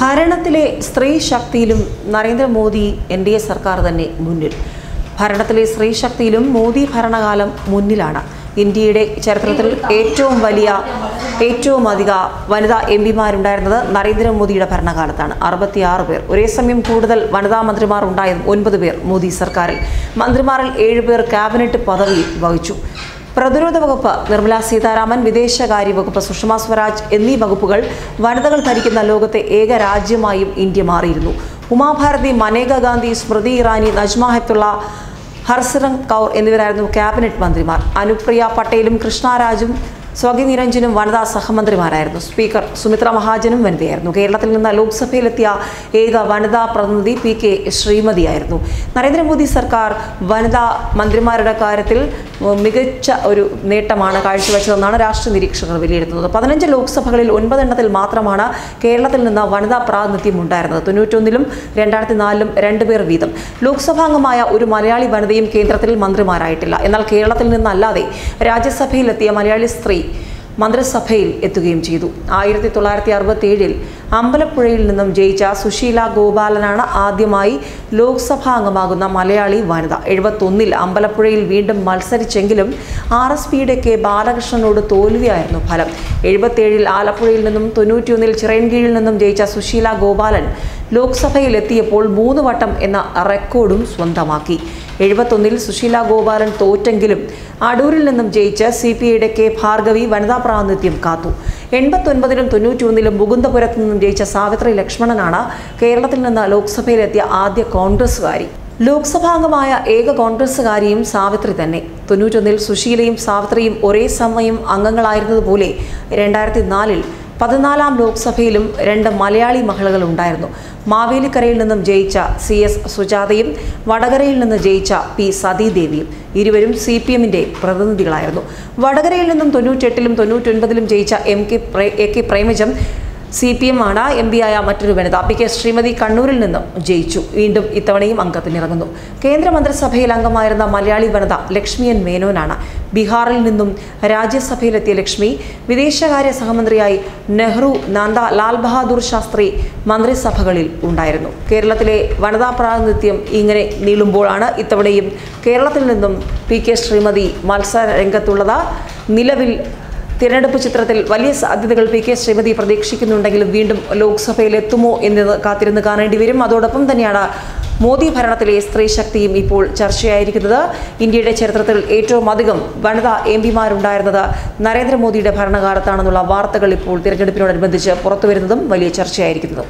ഭരണത്തിലെ സ്ത്രീ ശക്തിയിലും Narendra Modi N D A സർക്കാർ തന്നെ മുന്നിൽ. ഭരണത്തിലെ സ്ത്രീ ശക്തിയിലും മോദി ഭരണകാലം മുന്നിലാണ്. ഇന്ത്യയുടെ ചരിത്രത്തിൽ ഏറ്റവും വലിയ ഏറ്റവും അധിക വനിതാ എം പിമാരുണ്ടായിരുന്നത് നരേന്ദ്രമോദിയുടെ ഭരണകാലത്താണ്. അറുപത്തിയാറ് പേർ. ഒരേ സമയം കൂടുതൽ വനിതാ മന്ത്രിമാർ ഉണ്ടായത് ഒൻപത് പേർ മോദി സർക്കാരിൽ. മന്ത്രിമാരിൽ ഏഴുപേർ ക്യാബിനറ്റ് പദവി വഹിച്ചു. പ്രതിരോധ വകുപ്പ് നിർമ്മല സീതാരാമൻ വിദേശകാര്യ വകുപ്പ് സുഷമ സ്വരാജ് എന്നീ വകുപ്പുകൾ വനിതകൾ ഭരിക്കുന്ന ലോകത്തെ ഏക രാജ്യമായും ഇന്ത്യ മാറിയിരുന്നു. ഉമാഭാരതി മനേക ഗാന്ധി സ്മൃതി ഇറാനി നജ്മ ഹെത്തുള്ള ഹർസിറങ് കൗർ എന്നിവരായിരുന്നു ക്യാബിനറ്റ് മന്ത്രിമാർ. അനുപ്രിയ പട്ടേലും കൃഷ്ണരാജും സ്വകി നിരഞ്ജനും വനിതാ സഹമന്ത്രിമാരായിരുന്നു. സ്പീക്കർ സുമിത്ര മഹാജനും വനിതയായിരുന്നു. കേരളത്തിൽ നിന്ന് ലോക്സഭയിലെത്തിയ ഏക വനിതാ പ്രതിനിധി പി കെ ശ്രീമതിയായിരുന്നു. നരേന്ദ്രമോദി സർക്കാർ വനിതാ മന്ത്രിമാരുടെ കാര്യത്തിൽ മികച്ച ഒരു നേട്ടമാണ് കാഴ്ചവെച്ചതെന്നാണ് രാഷ്ട്രീയ നിരീക്ഷകർ വിലയിരുത്തുന്നത്. പതിനഞ്ച് ലോക്സഭകളിൽ ഒൻപതെണ്ണത്തിൽ മാത്രമാണ് കേരളത്തിൽ നിന്ന് വനിതാ പ്രാതിനിധ്യം ഉണ്ടായിരുന്നത്. തൊണ്ണൂറ്റൊന്നിലും രണ്ടായിരത്തി നാലിലും രണ്ടുപേർ വീതം. ലോക്സഭാംഗമായ ഒരു മലയാളി വനിതയും കേന്ദ്രത്തിൽ മന്ത്രിമാരായിട്ടില്ല. എന്നാൽ കേരളത്തിൽ നിന്നല്ലാതെ രാജ്യസഭയിലെത്തിയ മലയാളി സ്ത്രീ മന്ത്രിസഭയിൽ എത്തുകയും ചെയ്തു. ആയിരത്തി തൊള്ളായിരത്തി അറുപത്തി ഏഴിൽ അമ്പലപ്പുഴയിൽ നിന്നും ജയിച്ച സുശീല ഗോപാലനാണ് ആദ്യമായി ലോക്സഭാ അംഗമാകുന്ന മലയാളി വനിത. എഴുപത്തൊന്നിൽ അമ്പലപ്പുഴയിൽ വീണ്ടും മത്സരിച്ചെങ്കിലും ആർ എസ് പിയുടെ കെ ബാലകൃഷ്ണനോട് തോൽവിയായിരുന്നു ഫലം. എഴുപത്തേഴിൽ ആലപ്പുഴയിൽ നിന്നും തൊണ്ണൂറ്റിയൊന്നിൽ ചിറയൻകീഴിൽ നിന്നും ജയിച്ച സുശീല ഗോപാലൻ ലോക്സഭയിൽ എത്തിയപ്പോൾ മൂന്ന് വട്ടം എന്ന റെക്കോർഡും സ്വന്തമാക്കി. എഴുപത്തൊന്നിൽ സുശീല ഗോപാലൻ തോറ്റെങ്കിലും അടൂരിൽ നിന്നും ജയിച്ച് സി പി ഐയുടെ കെ ഭാർഗവി വനിതാ പ്രാതിനിധ്യം കാത്തു. എൺപത്തൊൻപതിലും തൊണ്ണൂറ്റിയൊന്നിലും മുകുന്ദപുരത്ത് നിന്നും ജയിച്ച സാവിത്രി ലക്ഷ്മണനാണ് കേരളത്തിൽ നിന്ന് ലോക്സഭയിലെത്തിയ ആദ്യ കോൺഗ്രസുകാരി ലോക്സഭാംഗമായ ഏക കോൺഗ്രസ്സുകാരിയും സാവിത്രി തന്നെ. തൊണ്ണൂറ്റൊന്നിൽ സുശീലയും സാവിത്രിയും ഒരേ സമയം അംഗങ്ങളായിരുന്നതുപോലെ രണ്ടായിരത്തി നാലിൽ പതിനാലാം ലോക്സഭയിലും രണ്ട് മലയാളി മഹിളകൾ ഉണ്ടായിരുന്നു. മാവേലിക്കരയിൽ നിന്നും ജയിച്ച സി എസ് സുജാതയും വടകരയിൽ നിന്ന് ജയിച്ച പി സതീദേവിയും ഇരുവരും സി പി എമ്മിന്റെ പ്രതിനിധികളായിരുന്നു. വടകരയിൽ നിന്നും തൊണ്ണൂറ്റെട്ടിലും തൊണ്ണൂറ്റൊൻപതിലും ജയിച്ച M K A K Premajam C P M ആണ് എം പി ആയ മറ്റൊരു വനിത. പി കെ ശ്രീമതി കണ്ണൂരിൽ നിന്നും ജയിച്ചു. വീണ്ടും ഇത്തവണയും അംഗത്തിനിറങ്ങുന്നു. കേന്ദ്രമന്ത്രിസഭയിൽ അംഗമായിരുന്ന മലയാളി വനിത ലക്ഷ്മിയൻ മേനോനാണ്. ബീഹാറിൽ നിന്നും രാജ്യസഭയിലെത്തിയ ലക്ഷ്മി വിദേശകാര്യ സഹമന്ത്രിയായി നെഹ്റു നന്ദ ലാൽ ബഹാദൂർ ശാസ്ത്രി മന്ത്രിസഭകളിൽ ഉണ്ടായിരുന്നു. കേരളത്തിലെ വനിതാ പ്രാതിനിധ്യം ഇങ്ങനെ നീളുമ്പോഴാണ് ഇത്തവണയും കേരളത്തിൽ നിന്നും പി കെ ശ്രീമതി മത്സര രംഗത്തുള്ളത്. നിലവിൽ തിരഞ്ഞെടുപ്പ് ചിത്രത്തിൽ വലിയ സാധ്യതകൾ പി കെ ശ്രീമതി പ്രതീക്ഷിക്കുന്നുണ്ടെങ്കിലും വീണ്ടും ലോക്സഭയിൽ എത്തുമോ എന്നത് കാത്തിരുന്ന് കാണേണ്ടി വരും. അതോടൊപ്പം തന്നെയാണ് മോദി ഭരണത്തിലെ സ്ത്രീ ശക്തിയും ഇപ്പോൾ ചർച്ചയായിരിക്കുന്നത്. ഇന്ത്യയുടെ ചരിത്രത്തിൽ ഏറ്റവും അധികം വനിതാ എം പിമാരുണ്ടായിരുന്നത് നരേന്ദ്രമോദിയുടെ ഭരണകാലത്താണെന്നുള്ള വാർത്തകൾ ഇപ്പോൾ തിരഞ്ഞെടുപ്പിനോടനുബന്ധിച്ച് പുറത്തുവരുന്നതും വലിയ ചർച്ചയായിരിക്കുന്നത്.